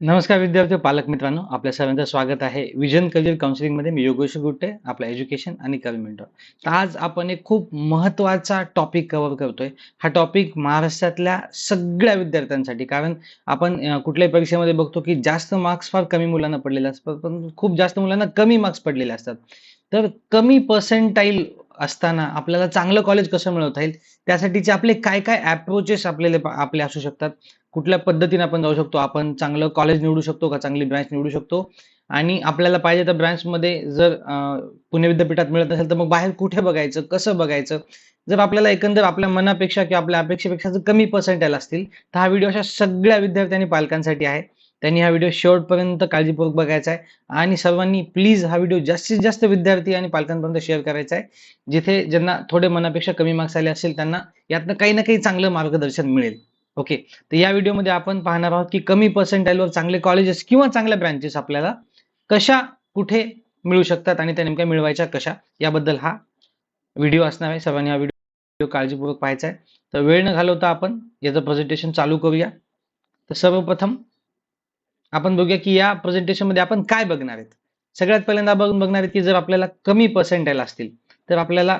नमस्कार विद्यार्थी पालक मित्रांनो आपल्या सर्वांचं स्वागत आहे. विजन करिअर काउन्सिलिंगमध्ये मी योगेश गुट्टे आपला एज्युकेशन आणि करिअर मेंटर तर आज आपण एक खूप महत्त्वाचा टॉपिक कव्हर करतोय. हा टॉपिक महाराष्ट्रातल्या सगळ्या विद्यार्थ्यांसाठी. कारण आपण कुठल्याही परीक्षेमध्ये बघतो की जास्त मार्क्स फार कमी मुलांना पडलेले असतात पण खूप जास्त मुलांना कमी मार्क्स पडलेले असतात. तर कमी पर्सेंटाईल असताना आपल्याला चांगलं कॉलेज कसं मिळवता येईल? त्यासाठीचे आपले काय काय अप्रोचेस आपल्याला आपले असू शकतात? कुठल्या पद्धतीने आपण जाऊ शकतो? आपण चांगलं कॉलेज निवडू शकतो का? चांगली ब्रँच निवडू शकतो? आणि आपल्याला पाहिजे तर ब्रँचमध्ये जर पुणे विद्यापीठात मिळत नसेल तर मग बाहेर कुठे बघायचं? कसं बघायचं? जर आपल्याला एकंदर आपल्या मनापेक्षा किंवा आपल्या अपेक्षेपेक्षा जर कमी पर्सेंटाईल असतील तर हा व्हिडिओ अशा सगळ्या विद्यार्थी आणि पालकांसाठी आहे. त्यांनी हा व्हिडिओ शेवटपर्यंत काळजीपूर्वक बघायचा आहे. आणि सर्वांनी प्लीज हा व्हिडिओ जास्तीत जास्त विद्यार्थी आणि पालकांपर्यंत शेअर करायचा आहे. जिथे ज्यांना थोडे मनापेक्षा कमी मार्क्स आले असेल त्यांना यातनं काही ना काही चांगलं मार्गदर्शन मिळेल. ओके तर या व्हिडिओमध्ये आपण पाहणार आहोत की कमी पर्सेंटाईलवर चांगले कॉलेजेस किंवा चांगल्या ब्रँचेस आपल्याला कशा कुठे मिळू शकतात आणि त्या नेमक्या मिळवायच्या कशा याबद्दल हा व्हिडिओ असणार आहे. सर्वांनी हा व्हिडिओ काळजीपूर्वक पाहायचा आहे. तर वेळ न घालवता आपण याचं प्रेझेंटेशन चालू करूया. तर सर्वप्रथम आपण बघूया की या प्रेझेंटेशनमध्ये आपण काय बघणार आहेत. सगळ्यात पहिल्यांदा बघून बघणार आहेत की जर आपल्याला कमी पर्सेंटाईल असतील तर आपल्याला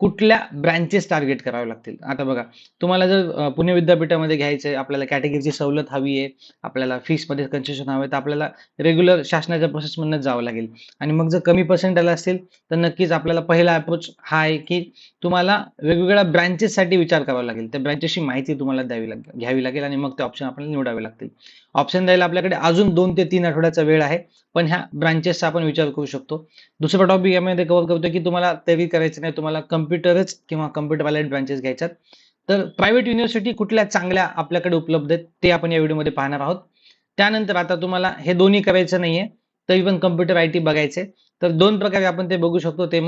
कुठल्या ब्रँचेस टार्गेट करावे लागतील? आता बघा तुम्हाला जर पुणे विद्यापीठामध्ये घ्यायचं आहे आपल्याला कॅटेगरीची सवलत हवी आहे आपल्याला फीसमध्ये कन्सेशन हवं आहे तर आपल्याला रेग्युलर शासनाच्या प्रोसेसमधूनच जावं लागेल. आणि मग जर कमी पर्सेंटाईल असतील तर नक्कीच आपल्याला पहिला अप्रोच हा आहे की तुम्हाला वेगवेगळ्या ब्रँचेससाठी विचार करावा लागेल. त्या ब्रँचेसची माहिती तुम्हाला द्यावी लागेल घ्यावी लागेल आणि मग ते ऑप्शन आपल्याला निवडावे लागतील. ऑप्शन द्यायला आपल्याकडे अजून दोन ते तीन आठवड्याचा वेळ आहे. पण ह्या ब्रांचेसचा आपण विचार करू शकतो. दुसरा टॉपिक यामध्ये कव्हर करतो की तुम्हाला तरी करायचं नाही तुम्हाला कम्प्युटरच किंवा कम्प्युटर वाले ब्रांचेस घ्यायच्यात. तर प्रायव्हेट युनिव्हर्सिटी कुठल्या चांगल्या आपल्याकडे उपलब्ध आहेत ते आपण या व्हिडिओमध्ये पाहणार आहोत. त्यानंतर आता तुम्हाला हे दोन्ही करायचं नाहीये तरी पण कम्प्युटर आय टी बघायचे तर दोन प्रकारे आपण ते बघू शकतो. ते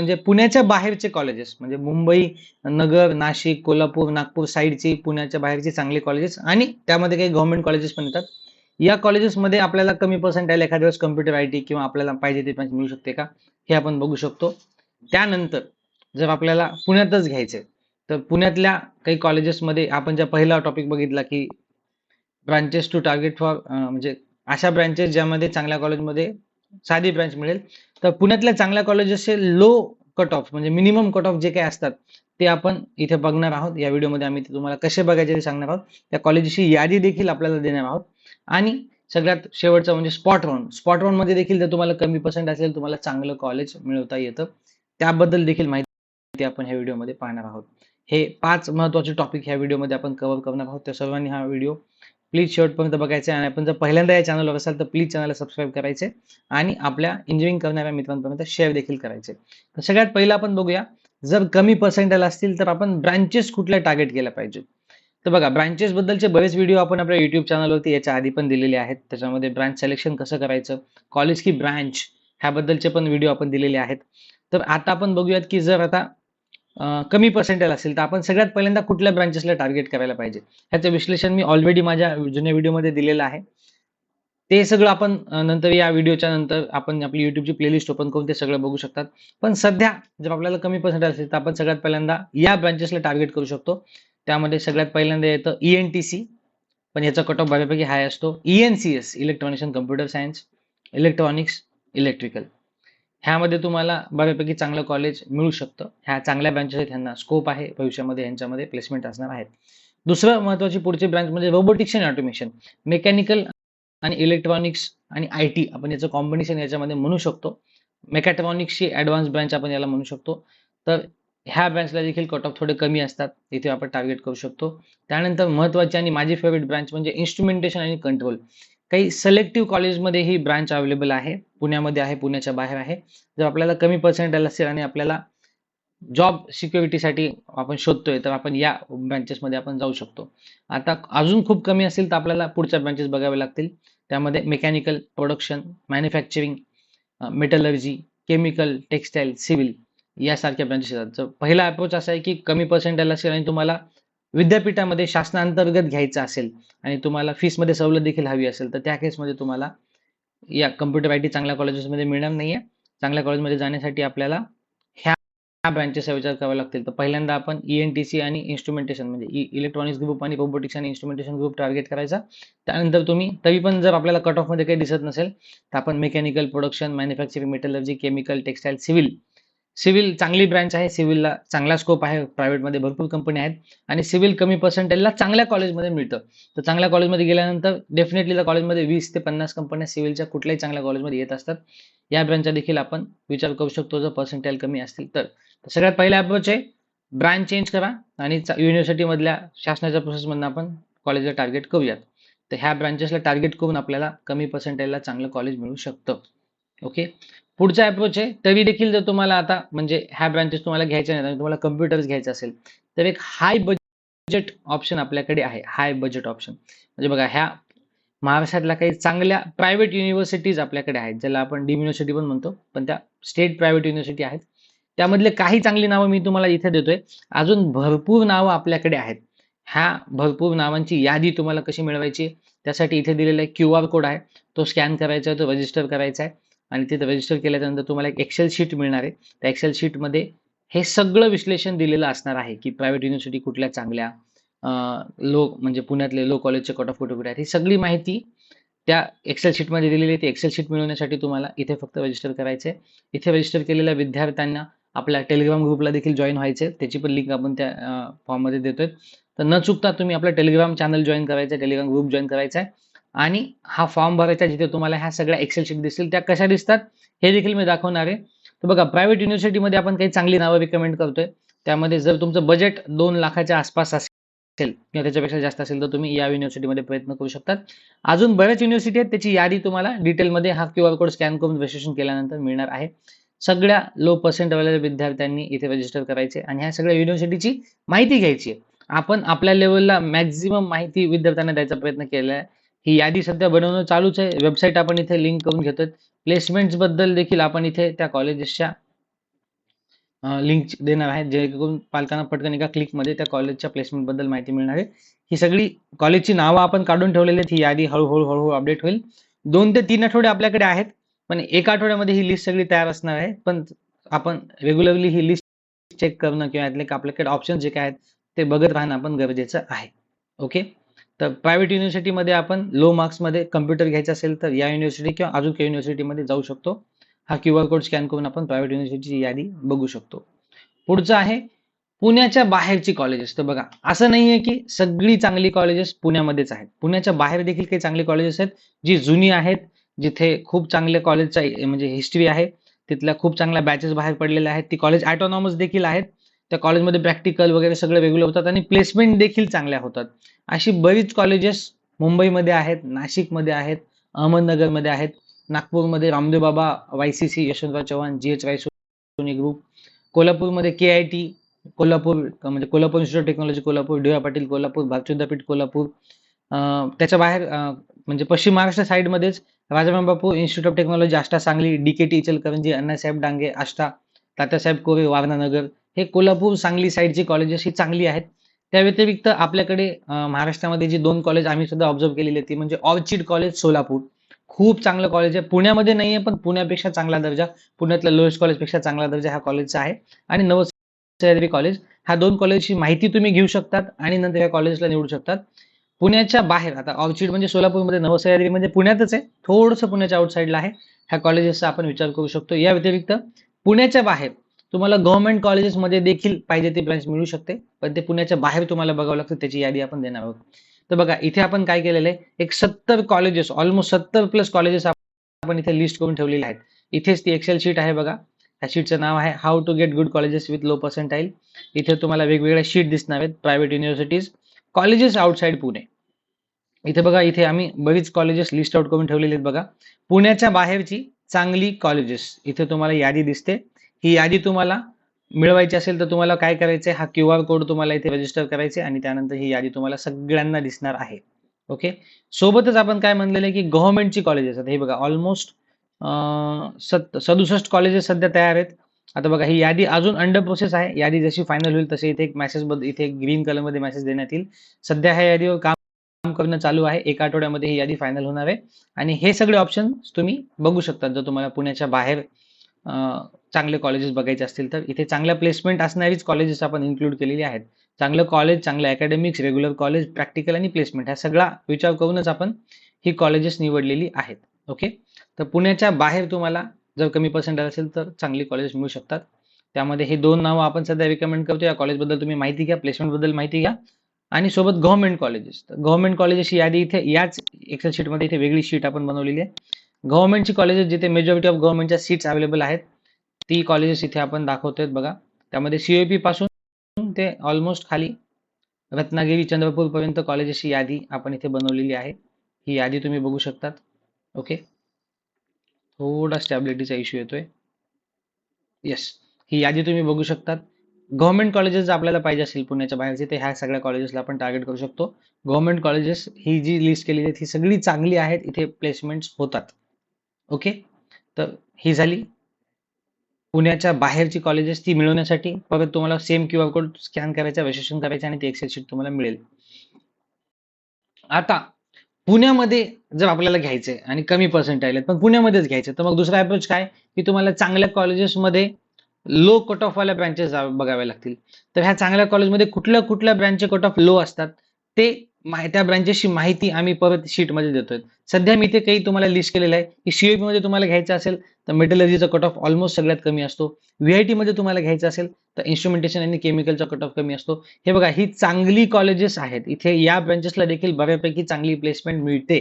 म्हणजे पुण्याच्या बाहेरचे कॉलेजेस म्हणजे मुंबई नगर नाशिक कोल्हापूर नागपूर साईडची पुण्याच्या बाहेरची चांगली कॉलेजेस आणि त्यामध्ये काही गव्हर्नमेंट कॉलेजेस पण येतात. या कॉलेजेसमध्ये आपल्याला कमी पर्सेंटाईल एखाद्या वेळेस कम्प्युटर आय टी किंवा आपल्याला पाहिजे ते मिळू शकते का? हे आपण बघू शकतो. त्यानंतर जर आपल्याला पुण्यातच घ्यायचे तर पुण्यातल्या काही कॉलेजेसमध्ये आपण ज्या पहिला टॉपिक बघितला की ब्रांचेस टू टार्गेट फॉर म्हणजे अशा ब्रांचेस ज्यामध्ये चांगल्या कॉलेजमध्ये साधी ब्रँच मिळेल. तर पुण्यातल्या चांगल्या कॉलेजेसचे लो कट ऑफ म्हणजे मिनिमम कट ऑफ जे काही असतात ते आपण इथे बघणार आहोत. या व्हिडिओमध्ये आम्ही ते तुम्हाला कसे बघायचे ते सांगणार आहोत. त्या कॉलेजची यादी देखील आपल्याला देणार आहोत. आणि सगळ्यात शेवटचं म्हणजे स्पॉट राऊंड स्पॉट राऊंडमध्ये देखील जर तुम्हाला कमी पर्सेंट असेल तुम्हाला चांगलं कॉलेज मिळवता येतं. त्याबद्दल देखील माहिती आपण ह्या व्हिडिओमध्ये पाहणार आहोत. हे पाच महत्त्वाचे टॉपिक ह्या व्हिडिओमध्ये आपण कव्हर करणार आहोत. त्या सर्वांनी हा व्हिडिओ प्लीज शेवटपर्यंत बघायचे आणि आपण जर पहिल्यांदा या चॅनलवर असाल तर प्लीज चॅनलला सबस्क्राईब करायचे आणि आपल्या इंजिनिअरिंग करणाऱ्या मित्रांपर्यंत शेअर देखील करायचे. तर सगळ्यात पहिलं आपण बघूया जर कमी पर्सेंटेज असतील तर आपण ब्रांचेस कुठल्या टार्गेट केल्या पाहिजे? तर बघा ब्रांचेस बद्दलचे बरेच व्हिडिओ आपण आपल्या युट्यूब चॅनलवरती याच्या आधी पण दिलेले आहेत. त्याच्यामध्ये ब्रांच सिलेक्शन कसं करायचं कॉलेज की ब्रांच ह्याबद्दलचे पण व्हिडिओ आपण दिलेले आहेत. तर आता आपण बघूयात की जर आता कमी पर्सेंटेज असेल तर आपण सगळ्यात पहिल्यांदा कुठल्या ब्रांचेसला टार्गेट करायला पाहिजे? ह्याचं विश्लेषण मी ऑलरेडी माझ्या जुन्या व्हिडिओमध्ये दिलेलं आहे. ते सगळं आपण नंतर या व्हिडिओच्या नंतर आपण आपली युट्यूबची प्लेलिस्ट ओपन करून ते सगळं बघू शकतात. पण सध्या जर आपल्याला कमी पर्सेंटेज असेल तर आपण सगळ्यात पहिल्यांदा या ब्रांचेसला टार्गेट करू शकतो. त्यामध्ये सगळ्यात पहिल्यांदा येतं ई एन टी सी पण याचा कट ऑफ बऱ्यापैकी हाय असतो. E N C S electronics and computer science electronics electrical ह्यामध्ये तुम्हाला बऱ्यापैकी चांगलं कॉलेज मिळू शकतं. ह्या चांगल्या ब्रँचेस आहेत ह्यांना स्कोप आहे भविष्यामध्ये यांच्यामध्ये प्लेसमेंट असणार आहेत. दुसरं महत्वाची पुढची ब्रांच म्हणजे रोबोटिक्स अँड ऑटोमेशन मेकॅनिकल आणि इलेक्ट्रॉनिक्स आणि आय टी आपण याचं कॉम्बिनेशन याच्यामध्ये म्हणू शकतो. मेकॅट्रॉनिक्सची ॲडव्हान्स ब्रांच आपण याला म्हणू शकतो. तर ह्या ब्रँचला देखील कट ऑफ थोडे कमी असतात. इथे आपण टार्गेट करू शकतो. त्यानंतर महत्वाची आणि माझी फेवरेट ब्रांच म्हणजे इन्स्ट्रुमेंटेशन आणि कंट्रोल काही सिलेक्टिव्ह कॉलेजमध्ये ही ब्रांच अवेलेबल आहे. पुण्यामध्ये आहे पुण्याच्या बाहेर आहे. जर आपल्याला कमी पर्सेंटेज असेल आणि आपल्याला जॉब सिक्युरिटीसाठी आपण शोधतोय तर आपण या ब्रँचेसमध्ये आपण जाऊ शकतो. आता अजून खूप कमी असेल तर आपल्याला पुढच्या ब्रँचेस बघावे लागतील. त्यामध्ये mechanical production manufacturing metallurgy chemical textile civil यासारख्या ब्रँचेस येतात तर पहिला अप्रोच असा आहे की कमी पर्सेंटेज असेल आणि तुम्हाला विद्यापीठामध्ये शासनांतर्गत घ्यायचं असेल आणि तुम्हाला फीसमध्ये सवलत देखील हवी असेल तर त्या केसमध्ये तुम्हाला या कम्प्युटर आय टी चांगल्या कॉलेजेसमध्ये मिळणार नाही आहे चांगल्या कॉलेजमध्ये जाण्यासाठी आपल्याला ह्या ह्या ब्रँचेसचा विचार करावा लागतील. तर पहिल्यांदा आपण ई एन टी सी आणि इन्स्ट्रुमेंटेशन म्हणजे e इलेक्ट्रॉनिक्स ग्रुप आणि रोबोटिक्स आणि इन्स्ट्रुमेंटेशन ग्रुप टार्गेट करायचा. त्यानंतर तुम्ही तरी पण जर आपल्याला कट ऑफमध्ये काही दिसत नसेल तर आपण mechanical production manufacturing metallurgy chemical textile civil civil चांगली ब्रँच आहे सिव्हिलला चांगला स्कोप आहे प्रायव्हेटमध्ये भरपूर कंपनी आहेत आणि सिव्हिल कमी पर्सेंटेजला चांगल्या कॉलेजमध्ये मिळतं. तर चांगल्या कॉलेजमध्ये गेल्यानंतर डेफिनेटली त्या कॉलेजमध्ये वीस ते पन्नास कंपन्या सिव्हिलच्या कुठल्याही चांगल्या कॉलेजमध्ये येत असतात. या ब्रँचचा देखील आपण विचार करू शकतो जर पर्सेंटेज कमी असतील तर. सगळ्यात पहिला अप्रोच आहे ब्रांच चेंज करा आणि युनिव्हर्सिटीमधल्या शासनाच्या प्रोसेसमधून आपण कॉलेजला टार्गेट करूयात. तर ह्या ब्रांचेसला टार्गेट करून आपल्याला कमी पर्सेंटेजला चांगलं कॉलेज मिळू शकतं. ओके पुढचा अप्रोच आहे तरी देखील जर तुम्हाला आता म्हणजे ह्या ब्रांचेस तुम्हाला घ्यायच्या नाही आणि तुम्हाला कम्प्युटर्स घ्यायचं असेल तर एक हाय बजेट ऑप्शन आपल्याकडे आहे हाय बजेट ऑप्शन म्हणजे बघा ह्या महाराष्ट्रातल्या काही चांगल्या प्रायव्हेट युनिव्हर्सिटीज आपल्याकडे आहेत ज्याला आपण डीम युनिव्हर्सिटी पण म्हणतो पण त्या स्टेट प्रायव्हेट युनिव्हर्सिटी आहेत. त्यामधले काही चांगली नावं मी तुम्हाला इथे देतोय. अजून भरपूर नावं आपल्याकडे आहेत. ह्या भरपूर नावांची यादी तुम्हाला कशी मिळवायची त्यासाठी इथे दिलेला एक क्यू आर कोड आहे. तो स्कॅन करायचा आहे तो रजिस्टर करायचा आहे. आणि तिथे रजिस्टर केल्यानंतर तुम्हाला एक एक्सेल शीट मिळणार आहे. त्या एक्सेल शीटमध्ये हे सगळं विश्लेषण दिलेलं असणार आहे की प्रायव्हेट युनिव्हर्सिटी कुठल्या चांगल्या लो म्हणजे पुण्यातले लो कॉलेजचे कट ऑफ कुठे कुठे आहेत. ही सगळी माहिती त्या एक्सेल शीटमध्ये दिलेली आहे. ती एक्सेल शीट मिळवण्यासाठी तुम्हाला इथे फक्त रजिस्टर करायचं आहे इथे रजिस्टर केलेल्या विद्यार्थ्यांना आपल्या टेलिग्राम ग्रुपला देखील जॉईन व्हायचे त्याची पण लिंक आपण त्या फॉर्ममध्ये देतोय. तर न चुकता तुम्ही आपला टेलिग्राम चॅनल जॉईन करायचा टेलिग्राम ग्रुप जॉईन करायचा आहे आणि हा फॉर्म भरायचा जिथे तुम्हाला ह्या सगळ्या एक्सेल शीट दिसतील त्या कशा दिसतात हे देखील मी दाखवणार आहे. तर बघा प्रायव्हेट युनिव्हर्सिटीमध्ये आपण काही चांगली नावं रिकमेंड करतोय. त्यामध्ये जर तुमचं बजेट दोन लाखाच्या आसपास असेल किंवा त्याच्यापेक्षा जास्त असेल तर तुम्ही या युनिव्हर्सिटीमध्ये प्रयत्न करू शकतात. अजून बऱ्याच युनिव्हर्सिटी आहेत त्याची यादी तुम्हाला डिटेलमध्ये हा क्यू आर कोड स्कॅन करून रजिस्ट्रेशन केल्यानंतर मिळणार आहे. सगळ्या लो पर्सेंटवाल्या विद्यार्थ्यांनी इथे रजिस्टर करायचे आणि ह्या सगळ्या युनिव्हर्सिटीची माहिती घ्यायची आहे. आपण आपल्या लेवलला मॅक्झिमम माहिती विद्यार्थ्यांना द्यायचा प्रयत्न केला आहे ही यादी सध्या बनवणं चालूच आहे. वेबसाईट आपण इथे लिंक करून घेतो प्लेसमेंट्सबद्दल देखील आपण इथे त्या कॉलेजेसच्या लिंक देणार आहे. जेणेकरून पालकांना पटकन एका क्लिकमध्ये त्या कॉलेजच्या प्लेसमेंटबद्दल माहिती मिळणार आहे. ही सगळी कॉलेजची नावं आपण काढून ठेवलेली आहेत. ही यादी हळूहळू हळूहळू अपडेट होईल. दोन ते तीन आठवडे आपल्याकडे आहेत. पण एका आठवड्यामध्ये ही लिस्ट सगळी तयार असणार आहे. पण आपण रेग्युलरली ही लिस्ट चेक करणं किंवा यातले आपल्याकडे ऑप्शन जे काय आहेत ते बघत राहणं आपण गरजेचं आहे. ओके तर प्रायव्हेट युनिव्हर्सिटीमध्ये आपण लो मार्क्समध्ये कम्प्युटर घ्यायचं असेल तर या युनिव्हर्सिटी किंवा अजून काही युनिव्हर्सिटीमध्ये जाऊ शकतो. हा क्यू आर कोड स्कॅन करून आपण प्रायव्हेट युनिव्हर्सिटीची यादी बघू शकतो. पुढचं आहे पुण्याच्या बाहेरची कॉलेजेस तर बघा असं नाहीये की सगळी चांगली कॉलेजेस पुण्यामध्येच आहेत. पुण्याच्या बाहेर देखील काही चांगली कॉलेजेस आहेत जी जुनी आहेत जिथे खूप चांगल्या कॉलेजचा म्हणजे हिस्ट्री आहे. तिथल्या खूप चांगल्या बॅचेस बाहेर पडलेल्या आहेत. ती कॉलेज ॲटॉनॉमस देखील आहेत. त्या कॉलेजमध्ये प्रॅक्टिकल वगैरे सगळे वेगळे होतात आणि प्लेसमेंट देखील चांगल्या होतात. अशी बरीच कॉलेजेस मुंबईमध्ये आहेत नाशिकमध्ये आहेत अहमदनगरमध्ये आहेत. नागपूरमध्ये Ramdev Baba Y C C Yashwantrao Chavan G H Raisoni group कोल्हापूरमध्ये के आय टी कोल्हापूर म्हणजे Kolhapur institute of technology Kolhapur D Patil Kolhapur Bharat Vidyapeeth Kolhapur. त्याच्या बाहेर म्हणजे पश्चिम Maharashtra साईडमध्येच Rajaram Bapu institute of technology Ashta Sangli D K T Ichalkaranji Annasaheb Dange Ashta Tatyasaheb Kore Warananagar हे कोल्हापूर सांगली साईडची colleges ही चांगली आहेत त्या व्यतिरिक्त आपल्याकडे महाराष्ट्रामध्ये जी दोन कॉलेज आम्ही सुद्धा ऑब्झर्व केलेली ती म्हणजे ऑर्चिड कॉलेज सोलापूर. खूप चांगलं कॉलेज आहे. पुण्यामध्ये नाहीये पण पुण्यापेक्षा चांगला दर्जा पुण्यातल्या लोएस्ट कॉलेजपेक्षा चांगला दर्जा ह्या कॉलेजचा आहे. आणि नवसह्याद्री कॉलेज ह्या दोन कॉलेजची माहिती तुम्ही घेऊ शकतात आणि नंतर या कॉलेजला निवडू शकतात. पुण्याच्या बाहेर आता ऑर्चिड म्हणजे सोलापूरमध्ये नवसह्याद्री म्हणजे पुण्यातच आहे. थोडंसं पुण्याच्या आउटसाईडला आहे. ह्या कॉलेजेसचा आपण विचार करू शकतो. या व्यतिरिक्त पुण्याच्या बाहेर तुम्हाला गव्हर्नमेंट कॉलेजेसमध्ये देखील पाहिजे ते ब्रांच मिळू शकते. पण ते पुण्याच्या बाहेर तुम्हाला बघावं लागतं त्याची यादी आपण देणार आहोत. तर बघा इथे आपण काय केलेलं आहे? एक सत्तर कॉलेजेस ऑलमोस्ट सत्तर प्लस कॉलेजेस आपण इथे लिस्ट करून ठेवलेले आहेत. इथेच ती एक्सेल शीट आहे बघा. ह्या शीटचं नाव आहे how to get good colleges with low percentile इथे तुम्हाला वेगवेगळ्या शीट दिसणार आहेत private universities colleges outside Pune. इथे बघा इथे आम्ही बरीच कॉलेजेस लिस्ट आउट करून ठेवलेली आहेत बघा. पुण्याच्या बाहेरची चांगली कॉलेजेस इथे तुम्हाला यादी दिसते. ही यादी तुम्हाला मिळवायची असेल तर तुम्हाला काय करायचंय? हा क्यू आर कोड तुम्हाला इथे रजिस्टर करायचे आणि त्यानंतर ही यादी तुम्हाला सगळ्यांना दिसणार आहे. ओके सोबतच आपण काय म्हणलेलं आहे की गव्हर्नमेंटची कॉलेजेस आहेत. हे बघा ऑलमोस्ट सत सदुसष्ट कॉलेजेस सध्या तयार आहेत. आता बघा ही यादी अजून अंडर प्रोसेस आहे. यादी जशी फायनल होईल तसे इथे एक मेसेज इथे ग्रीन कलरमध्ये मेसेज देण्यात येईल. सध्या ह्या यादीवर काम काम करणं चालू आहे. एका आठवड्यामध्ये ही यादी फायनल होणार आहे. आणि हे सगळे ऑप्शन तुम्ही बघू शकता. जर तुम्हाला पुण्याच्या बाहेर चांगले कॉलेजेस बघायचे असतील तर इथे चांगल्या प्लेसमेंट असणारीच कॉलेजेस आपण इन्क्लूड केलेली आहेत. चांगलं कॉलेज चांगलं अकॅडमिक्स रेग्युलर कॉलेज प्रॅक्टिकल आणि प्लेसमेंट हा सगळा विचार करूनच आपण ही कॉलेजेस निवडलेली आहेत. ओके तर पुण्याच्या बाहेर तुम्हाला जर कमी पर्सेंटेज असेल तर चांगली कॉलेज मिळू शकतात. त्यामध्ये हे दोन नावं आपण सध्या रिकमेंड करतो या कॉलेजबद्दल तुम्ही माहिती घ्या प्लेसमेंटबद्दल माहिती घ्या. आणि सोबत गव्हर्नमेंट कॉलेजेस तर गव्हर्नमेंट कॉलेजेसची यादी इथे याच एक्सेल शीटमध्ये इथे वेगळी शीट आपण बनवलेली आहे. गव्हर्नमेंटची कॉलेजेस जिथे मेजॉरिटी ऑफ गव्हर्नमेंटच्या सीट्स अवेलेबल आहेत ती कॉलेजेस इथे आपण दाखवतोय बघा. त्यामध्ये सीओपी पासून ते ऑलमोस्ट खाली रत्नागिरी चंद्रपूरपर्यंत कॉलेजेसची यादी आपण इथे बनवलेली आहे. ही यादी तुम्ही बघू शकतात. ओके थोडा स्टॅबिलिटीचा इश्यू येतोय. येस ही यादी तुम्ही बघू शकतात. गव्हर्नमेंट कॉलेजेस आपल्याला पाहिजे असेल पुण्याच्या बाहेरचे ते ह्या सगळ्या कॉलेजेसला आपण टार्गेट करू शकतो. गव्हर्नमेंट कॉलेजेस ही जी लिस्ट केलेली आहेत ही सगळी चांगली आहेत. इथे प्लेसमेंट्स होतात. ओके? तर ही झाली. पुण्याच्या बाहेरची कॉलेजेस ती मिळवण्यासाठी परत तुम्हाला same Q R code scan करायचा रजिस्ट्रेशन करायचं आणि ती एक्सेल शीट तुम्हाला मिळेल. आता पुण्यामध्ये जर आपल्याला घ्यायचंय आणि कमी पर्सेंटाईल आहेत पण पुण्यामध्येच घ्यायचं तर मग दुसरा अप्रोच काय? की तुम्हाला चांगल्या कॉलेजेसमध्ये लो कट ऑफ वाल्या ब्रँचेस बघाव्या लागतील. तर ह्या चांगल्या कॉलेजमध्ये कुठल्या कुठल्या ब्रँचचे कट ऑफ लो असतात ते त्या ब्रँचेसची माहिती आम्ही परत शीटमध्ये देतोय. सध्या मी इथे काही तुम्हाला लिस्ट केलेलं आहे. की सीओपी मध्ये तुम्हाला घ्यायचं असेल तर मेटलर्जीचा कट ऑफ ऑलमोस्ट सगळ्यात कमी असतो. व्हीआयटी मध्ये तुम्हाला घ्यायचं असेल तर इन्स्ट्रुमेंटेशन आणि केमिकलचा कट ऑफ कमी असतो. हे बघा ही चांगली कॉलेजेस आहेत. इथे या ब्रँचेसला देखील बऱ्यापैकी चांगली प्लेसमेंट मिळते.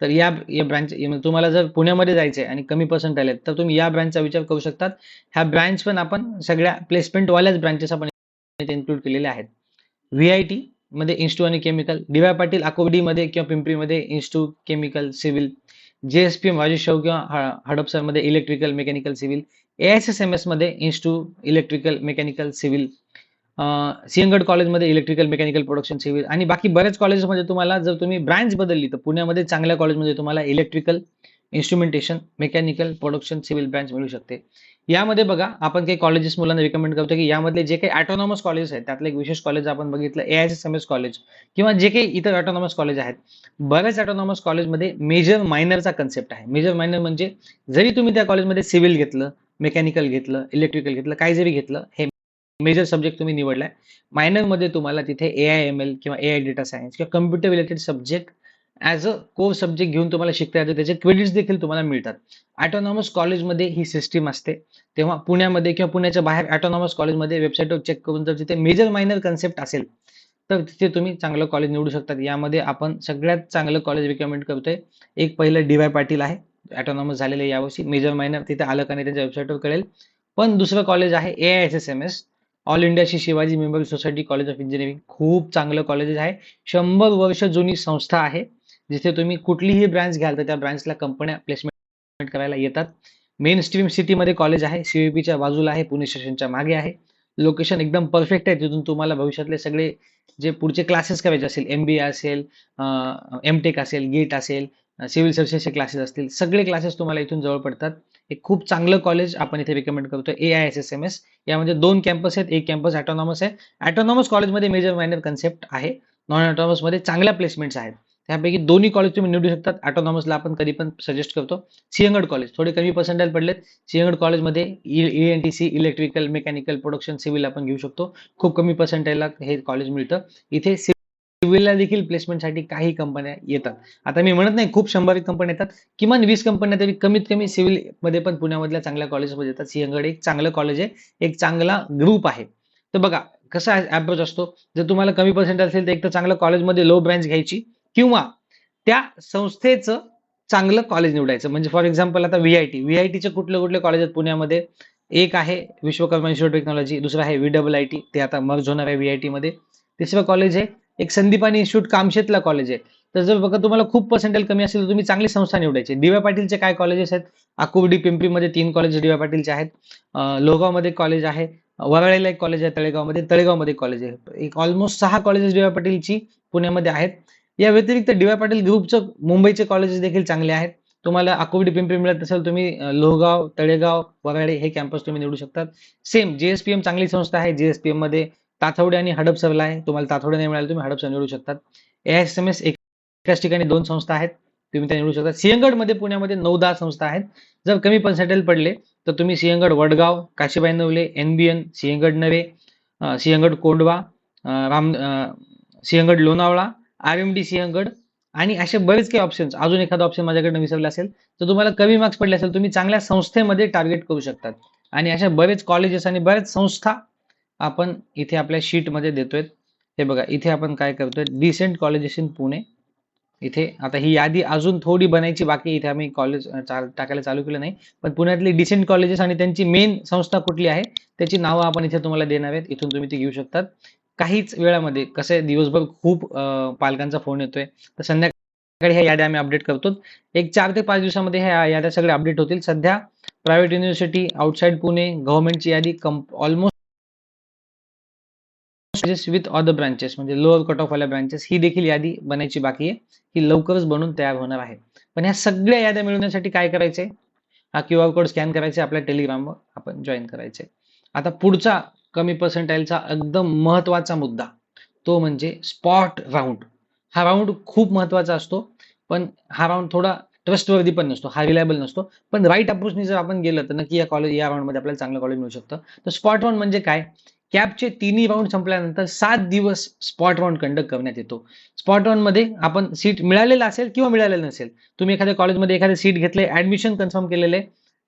तर या या ब्रँच म्हणजे तुम्हाला जर पुण्यामध्ये जायचंय आणि कमी पर्सेंट आले तर तुम्ही या ब्रँचचा विचार करू शकतात. ह्या ब्रँच पण आपण सगळ्या प्लेसमेंटवाल्याच ब्रांचेस ब्रँचेस आपण इन्क्लूड केलेल्या आहेत. व्हीआयटी मध्ये इन्स्टू आणि केमिकल डीवाय पाटील आकुर्डी किंवा पिंपरीमध्ये instru chemical civil JSP Rajesh Shahu किंवा हडपसरमध्ये हडपसरमध्ये electrical mechanical civil एएसएसएमएसमध्ये instru electrical mechanical civil Sinhagad कॉलेजमध्ये इलेक्ट्रिकल मेकॅनिकल प्रोडक्शन सिव्हिल आणि बाकी बऱ्याच कॉलेजमध्ये तुम्हाला जर तुम्ही ब्रांच बदलली तर पुण्यामध्ये चांगल्या कॉलेजमध्ये तुम्हाला electrical instrumentation mechanical production civil branch मिळू शकते. यामध्ये बघा आपण काही कॉलेजेस मुलांना रिकमेंड करतो की यामधले जे काही ऑटोनॉमस कॉलेज आहेत त्यातलं एक विशेष कॉलेज आपण बघितलं एआयएसएमएस कॉलेज किंवा जे काही इतर ऑटोनॉमस कॉलेज आहेत. बऱ्याच ऑटोनॉमस कॉलेजमध्ये मेजर मायनरचा कन्सेप्ट आहे. मेजर मायनर म्हणजे जरी तुम्ही त्या कॉलेजमध्ये सिव्हिल घेतलं मेकॅनिकल घेतलं इलेक्ट्रिकल घेतलं काही जरी घेतलं हे मेजर सब्जेक्ट तुम्ही निवडलाय. मायनरमध्ये तुम्हाला तिथे ए आय एम एल किंवा ए आय डेटा सायन्स किंवा computer related subject as a co subject घेऊन तुम्हाला शिकता येतं. त्याचे क्रेडिट्स देखील तुम्हाला मिळतात. ॲटोनॉमस कॉलेजमध्ये ही सिस्टीम असते. तेव्हा पुण्यामध्ये किंवा पुण्याच्या बाहेर ॲटोनॉमस कॉलेजमध्ये वेबसाईटवर चेक करून जर तिथे मेजर मायनर कन्सेप्ट असेल तर तिथे तुम्ही चांगलं कॉलेज निवडू शकतात. यामध्ये आपण सगळ्यात चांगलं कॉलेज रिकमेंड करतोय. एक पहिलं डी वाय पाटील आहे. ॲटोनॉमस झालेलं यावर्षी. मेजर मायनर तिथे आलं का नाही त्यांच्या वेबसाईटवर कळेल. पण दुसरं कॉलेज आहे A I S S M S all India Shri Shivaji memorial society college of engineering खूप चांगलं कॉलेज आहे. शंभर वर्ष जुनी संस्था आहे. जिथे तुम्ही कुठलीही ब्रँच घ्याल तर त्या ब्रँचला कंपन्या प्लेसमेंट करायला येतात. मेन स्ट्रीम सिटीमध्ये कॉलेज आहे सीईपीच्या बाजूला आहे पुणे स्टेशनच्या मागे आहे. लोकेशन एकदम परफेक्ट आहे तिथून तुम्हाला भविष्यातले सगळे जे पुढचे क्लासेस करायचे असेल एम बी ए असेल एम टेक असेल गेट असेल सिव्हिल सर्व्हिसेसचे क्लासेस असतील सगळे क्लासेस तुम्हाला इथून जवळ पडतात. एक खूप चांगलं कॉलेज आपण इथे रिकमेंड करतो A I S S M S यामध्ये दोन कॅम्पस आहेत एक कॅम्पस ऑटोनॉमस आहे. ॲटोनॉमस कॉलेजमध्ये मेजर मायनर कन्सेप्ट आहे. नॉन ऑटोनॉमसमध्ये चांगल्या प्लेसमेंट्स आहेत. त्यापैकी दोन्ही कॉलेज तुम्ही निवडू शकतात. ऑटोनॉमसला आपण कधी पण सजेस्ट करतो. सिंहगड कॉलेज थोडे कमी पर्सेंटेज पडलेत. सिंहगड कॉलेजमध्ये E N T C electrical mechanical production civil आपण घेऊ शकतो. खूप कमी पर्सेंटाईलला हे कॉलेज मिळतं. इथे सिव्हिलला देखील प्लेसमेंटसाठी काही कंपन्या येतात. आता मी म्हणत नाही खूप शंभर कंपन्या येतात. किमान वीस कंपन्या तरी कमीत कमी सिव्हिलमध्ये पण पुण्यामधल्या चांगल्या कॉलेजमध्ये येतात. सिंहगड एक चांगलं कॉलेज आहे. एक चांगला ग्रुप आहे. तर बघा कसा अप्रोच असतो? जर तुम्हाला कमी पर्सेंट असेल तर एक तर चांगल्या कॉलेजमध्ये लो ब्रँच घ्यायची. किंवा त्या संस्थेचं चांगलं कॉलेज निवडायचं. म्हणजे फॉर एक्झाम्पल आता व्हीआयटी व्हीआयटीचे कुठले कुठले कॉलेज आहेत पुण्यामध्ये? एक आहे विश्वकर्मा इन्स्टिट्यूट टेक्नॉलॉजी दुसरं आहे व्ही डबल आय टी ते आता मर्ज होणार आहे व्हीआयटी मध्ये. तिसरं कॉलेज आहे एक संदीपानी इन्स्टिट्यूट कामशेतला कॉलेज आहे. तर जर बघा तुम्हाला खूप पर्सेंटेज कमी असेल तर तुम्ही चांगली संस्था निवडायची. डीवाय पाटीलचे काय कॉलेजेस आहेत? आकुर्डी पिंपरीमध्ये तीन कॉलेज डीवाय पाटीलचे आहेत. अं, लोहगावमध्ये कॉलेज आहे. वरळेला एक कॉलेज आहे तळेगावमध्ये तळेगावमध्ये कॉलेज आहे. एक ऑलमोस्ट सहा कॉलेजेस डीवाय पाटीलची पुण्यामध्ये आहेत. या व्यतिरिक्त डीवाय पाटील ग्रुपचं मुंबईचे कॉलेजेस देखील चांगले आहेत. तुम्हाला आकुर्डी पिंपरी मिळत असेल तुम्ही लोहगाव तळेगाव वराडे हे कॅम्पस तुम्ही निवडू शकतात सेम जीएसपीएम चांगली संस्था आहे. जीएसपीएममध्ये ताथवडे आणि हडपसरला आहे. तुम्हाला ताथवडे नाही मिळाले तुम्ही हडपसर निवडू शकतात एएसएमएस एकाच ठिकाणी दोन संस्था आहेत. तुम्ही त्या निवडू शकता. सिंहगडमध्ये पुण्यामध्ये नऊ दहा संस्था आहेत. जर कमी पर्सेंटेज पडले तर तुम्ही Sinhagad Vadgaon Kashibai Navale N B N Sinhagad नवे Sinhagad Kondhwa Ram Sinhagad Lonavala R M D Sinhagad आणि असे बरेच काही ऑप्शन्स अजून एखादा ऑप्शन माझ्याकडनं विसरला असेल तर तुम्हाला कमी मार्क्स पडले असेल तुम्ही चांगल्या संस्थेमध्ये टार्गेट करू शकतात. आणि अशा बरेच कॉलेजेस आणि बऱ्याच संस्था आपण इथे आपल्या शीटमध्ये देतोय. हे बघा इथे आपण काय करतोय? डिसेंट कॉलेजेस इन पुणे इथे आता ही यादी अजून थोडी बनायची बाकी इथे आम्ही कॉलेज टाकायला चालू केलं नाही. पण पुण्यातली डिसेंट कॉलेजेस आणि त्यांची मेन संस्था कुठली आहे? त्याची नावं आपण इथे तुम्हाला देणार आहेत. इथून तुम्ही ती घेऊ शकतात. काहीच वेळामध्ये कसं आहे दिवसभर खूप पालकांचा फोन येतोय तर संध्याकाळी ह्या याद्या आम्ही अपडेट करतो. एक चार ते पाच दिवसामध्ये ह्या याद्या सगळ्या अपडेट होतील. सध्या प्रायव्हेट युनिव्हर्सिटी आउटसाईड पुणे गव्हर्नमेंटची यादी ऑलमोस्ट विथ अदर ब्रांचेस म्हणजे लोअर कट ऑफ वाल्या ब्रांचेस ही देखील यादी बनायची बाकी आहे. ही लवकरच बनून तयार होणार आहे. पण ह्या सगळ्या याद्या मिळवण्यासाठी काय करायचे हा क्यू आर कोड स्कॅन करायचे आपल्या टेलिग्रामवर आपण जॉईन करायचे आता पुढचा कमी पर्सेंटाईलचा एकदम महत्त्वाचा मुद्दा. तो म्हणजे स्पॉट राऊंड हा राऊंड खूप महत्त्वाचा असतो पण हा राऊंड थोडा ट्रस्टवर्दी पण नसतो हा रिलायबल नसतो. पण राईट अप्रोचने जर आपण गेलं तर नक्की या कॉलेज या राऊंडमध्ये आपल्याला चांगलं कॉलेज मिळू शकतं. तर स्पॉट राऊंड म्हणजे काय? कॅबचे तिन्ही राऊंड संपल्यानंतर सात दिवस स्पॉट राऊंड कंडक्ट करण्यात येतो. स्पॉट राऊंडमध्ये आपण सीट मिळालेलं असेल किंवा मिळालेलं नसेल तुम्ही एखाद्या कॉलेजमध्ये एखादं सीट घेतलंय ऍडमिशन कन्फर्म केलेले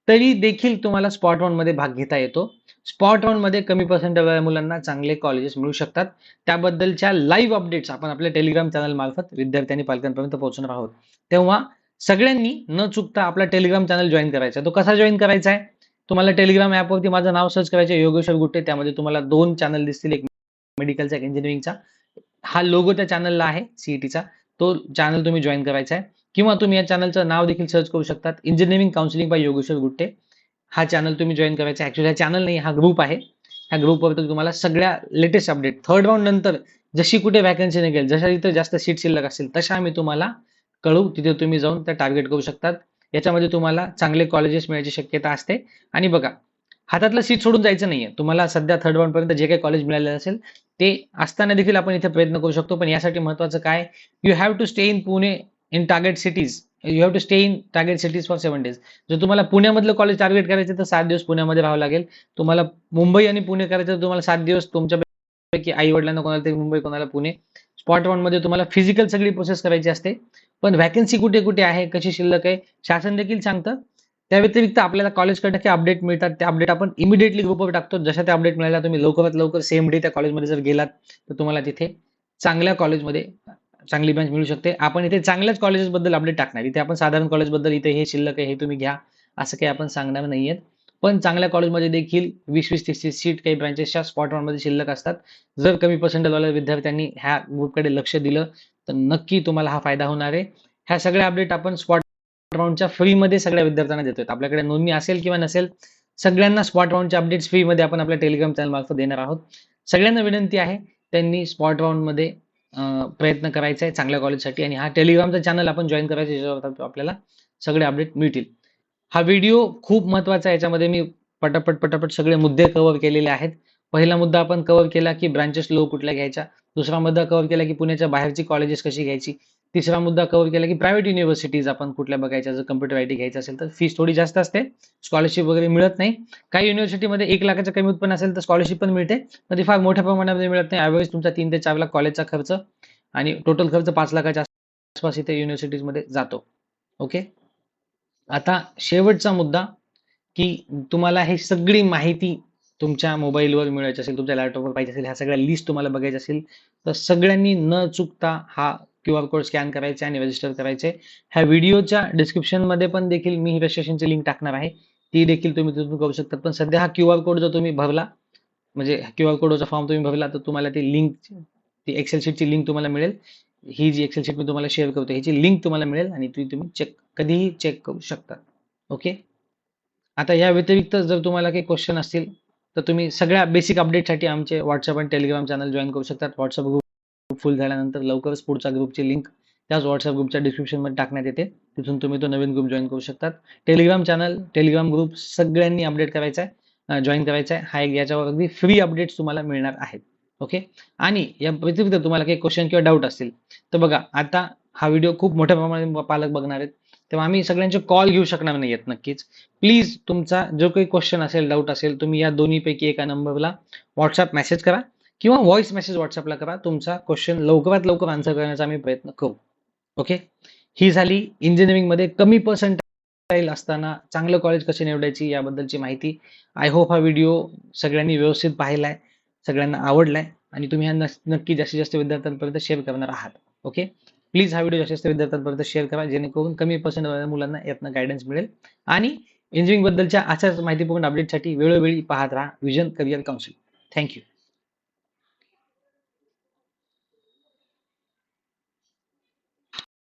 तरी देखील तुम्हाला स्पॉट राऊंडमध्ये भाग घेता येतो. स्पॉटमध्ये कमी पर्सेंट मुलांना चांगले कॉलेजेस मिळू शकतात. त्याबद्दलच्या लाईव्ह अपडेट्स आपण आपल्या टेलिग्राम चॅनल मार्फत विद्यार्थ्यांनी पालकांपर्यंत पोहोचणार आहोत. तेव्हा सगळ्यांनी न चुकता आपला टेलिग्राम चॅनल जॉईन करायचा. आहे. तो कसा जॉईन करायचा आहे? तुम्हाला टेलिग्राम ॲपवरती माझं नाव सर्च करायचं आहे, योगेश्वर गुट्टे. त्यामध्ये तुम्हाला दोन चॅनल दिसतील एक मेडिकलचा एक इंजिनिअरिंगचा हा लोगो त्या चॅनलला आहे सीईटीचा तो चॅनल तुम्ही जॉईन करायचा आहे. किंवा तुम्ही या चॅनलचं नाव देखील सर्च करू शकतात. Engineering counselling by Yogeshwar Gutte. हा चॅनल तुम्ही जॉईन करायचा. ॲक्च्युली हा चॅनल नाही हा ग्रुप आहे. ह्या ग्रुपवरती तुम्हाला सगळ्या लेटेस्ट अपडेट थर्ड राऊंड नंतर जशी कुठे वॅकन्सी निघेल जशा तिथे जास्त सीट शिल्लक असेल तशा आम्ही तुम्हाला कळू. तिथे तुम्ही जाऊन त्या टार्गेट करू शकतात. याच्यामध्ये तुम्हाला चांगले कॉलेजेस मिळायची शक्यता असते. आणि बघा हातातलं सीट सोडून जायचं नाहीये. तुम्हाला सध्या थर्ड राऊंडपर्यंत जे काही कॉलेज मिळालेलं असेल ते असताना देखील आपण इथे प्रयत्न करू शकतो. पण यासाठी महत्वाचं काय? You have to stay in Pune in target cities you have to stay in target cities for seven days जर तुम्हाला पुण्यामधलं कॉलेज टार्गेट करायचं तर सात दिवस पुण्यामध्ये राहावं लागेल. तुम्हाला मुंबई आणि पुणे करायचं तर तुम्हाला सात दिवस तुमच्यापैकी आई वडिलांना कोणाला तरी मुंबई कोणाला पुणे. स्पॉटमध्ये तुम्हाला फिजिकल सगळी प्रोसेस करायची असते. पण व्हॅकन्सी कुठे कुठे आहे कशी शिल्लक आहे शासन देखील सांगतं. त्या व्यतिरिक्त आपल्याला कॉलेजकडे काही अपडेट मिळतात. त्या अपडेट आपण इमिडिएटली ग्रुपवर टाकतो. जशा त्या अपडेट मिळाल्या तुम्ही लवकरात लवकर सेम डे त्या कॉलेजमध्ये जर गेलात तर तुम्हाला तिथे चांगल्या कॉलेजमध्ये चांगली बँच मिळू शकते. आपण इथे चांगल्याच कॉलेजेसबद्दल अपडेट टाकणार. इथे आपण साधारण कॉलेजबद्दल इथे हे शिल्लक आहे हे तुम्ही घ्या. असं काही आपण सांगणार नाही आहेत पण चांगल्या कॉलेजमध्ये देखील वीस वीस तीस तीस सीट काही ब्रँचेसच्या स्पॉटमध्ये शिल्लक असतात. जर कमी पर्सेंटेजवाल्या विद्यार्थ्यांनी ह्या ग्रुपकडे लक्ष दिलं तर नक्की तुम्हाला हा फायदा होणार आहे. ह्या सगळ्या अपडेट आपण स्पॉट राऊंडच्या फ्रीमध्ये सगळ्या विद्यार्थ्यांना देतोय. आपल्याकडे नोंदणी असेल किंवा नसेल सगळ्यांना स्पॉट राऊंडचे अपडेट्स फ्रीमध्ये आपण आपल्या टेलिग्राम चॅनल मार्फत देणार आहोत. सगळ्यांना विनंती आहे त्यांनी स्पॉट राऊंडमध्ये प्रयत्न करायचा आहे चांगल्या कॉलेजसाठी आणि हा टेलिग्रामचा चॅनल आपण जॉईन करायचा याच्यावर आपल्याला सगळे अपडेट मिळतील. हा व्हिडिओ खूप महत्त्वाचा आहे याच्यामध्ये मी पटापट पटापट सगळे मुद्दे कव्हर केलेले आहेत. पहिला मुद्दा आपण कव्हर केला की ब्रांचेस लो कुठल्या घ्यायच्या? दुसरा मुद्दा कव्हर केला की पुण्याच्या बाहेरची कॉलेजेस कशी घ्यायची? तिसरा मुद्दा कव्हर केला की प्रायव्हेट युनिव्हर्सिटीज आपण कुठल्या बघायच्या जर कम्प्युटर आय टी घ्यायचं असेल तर फीस थोडी जास्त असते. स्कॉलरशिप वगैरे मिळत नाही. काही युनिव्हर्सिटीमध्ये एक लाखाचं कमी उत्पन्न असेल तर स्कॉलरशिप पण मिळते. पण ती फार मोठ्या प्रमाणामध्ये मिळत नाही. ॲव्हरेज तुमचा तीन ते चार लाख कॉलेजचा खर्च आणि टोटल खर्च पाच लाखाच्या आसपास इथे युनिव्हर्सिटीजमध्ये जातो. ओके आता शेवटचा मुद्दा की तुम्हाला हे सगळी माहिती तुमच्या मोबाईलवर मिळायची असेल तुमच्या लॅपटॉपवर पाहिजे असेल ह्या सगळ्या लिस्ट तुम्हाला बघायच्या असेल तर सगळ्यांनी न चुकता हा क्यू आर कोड स्कॅन करायचे आणि रजिस्टर करायचे. ह्या व्हिडिओच्या डिस्क्रिप्शनमध्ये पण देखील मी ही रजिस्ट्रेशनची लिंक टाकणार आहे. ती देखील तुम्ही तिथून करू शकता. पण सध्या हा क्यू आर कोड जर तुम्ही भरला म्हणजे क्यू आर कोडचा फॉर्म तुम्ही भरला तर तुम्हाला ती लिंक ती एक्सेल शीटची लिंक तुम्हाला मिळेल. ही जी एक्सेल शीट मी तुम्हाला शेअर करतो ह्याची लिंक तुम्हाला मिळेल आणि ती तुम्ही चेक कधीही चेक करू शकता. ओके आता या व्यतिरिक्त जर तुम्हाला काही क्वेश्चन असतील तर तुम्ही सगळ्या बेसिक अपडेटसाठी आमचे व्हॉट्सअप आणि टेलिग्राम चॅनल जॉईन करू शकतात. व्हॉट्सअप ग्रुप फुल झाल्यानंतर लवकरच पुढच्या ग्रुपची लिंक त्याच व्हॉट्सअप ग्रुपच्या डिस्क्रिप्शनमध्ये टाकण्यात येते. तिथून तुम्ही तो नवीन ग्रुप जॉईन करू शकतात. टेलिग्राम चॅनल टेलिग्राम ग्रुप सगळ्यांनी अपडेट करायचा आहे जॉईन करायचा आहे हा एक याच्यावर अगदी फ्री अपडेट्स तुम्हाला मिळणार आहेत. ओके आणि या व्यतिरिक्त तुम्हाला काही क्वेश्चन किंवा डाऊट असतील तर बघा आता हा व्हिडिओ खूप मोठ्या प्रमाणात पालक बघणार आहेत. तेव्हा आम्ही सगळ्यांचे कॉल घेऊ शकणार नाही आहेत नक्कीच. प्लीज तुमचा जो काही क्वेश्चन असेल डाऊट असेल तुम्ही या दोन्हीपैकी एका नंबरला व्हॉट्सअप मेसेज करा. किंवा व्हॉइस मेसेज व्हॉट्सअपला करा. तुमचा क्वेश्चन लवकरात लवकर आन्सर करण्याचा आम्ही प्रयत्न करू. ओके ही झाली इंजिनिअरिंगमध्ये कमी पर्सेंटाईल असताना चांगलं कॉलेज कसे निवडायची याबद्दलची माहिती. आय होप हा व्हिडिओ सगळ्यांनी व्यवस्थित पाहिलाय सगळ्यांना आवडलाय आणि तुम्ही हा नक्की जास्तीत जास्त विद्यार्थ्यांपर्यंत शेअर करणार आहात. ओके प्लीज हा व्हिडिओ जास्तीत जास्त विद्यार्थ्यांपर्यंत शेअर करा जेणेकरून कमी पर्सेंट मुलांना यातनं गायडन्स मिळेल. आणि इंजिनिअरिंगबद्दलच्या अशाच माहितीपूर्ण अपडेटसाठी वेळोवेळी पाहत राहा. Vision career council thank you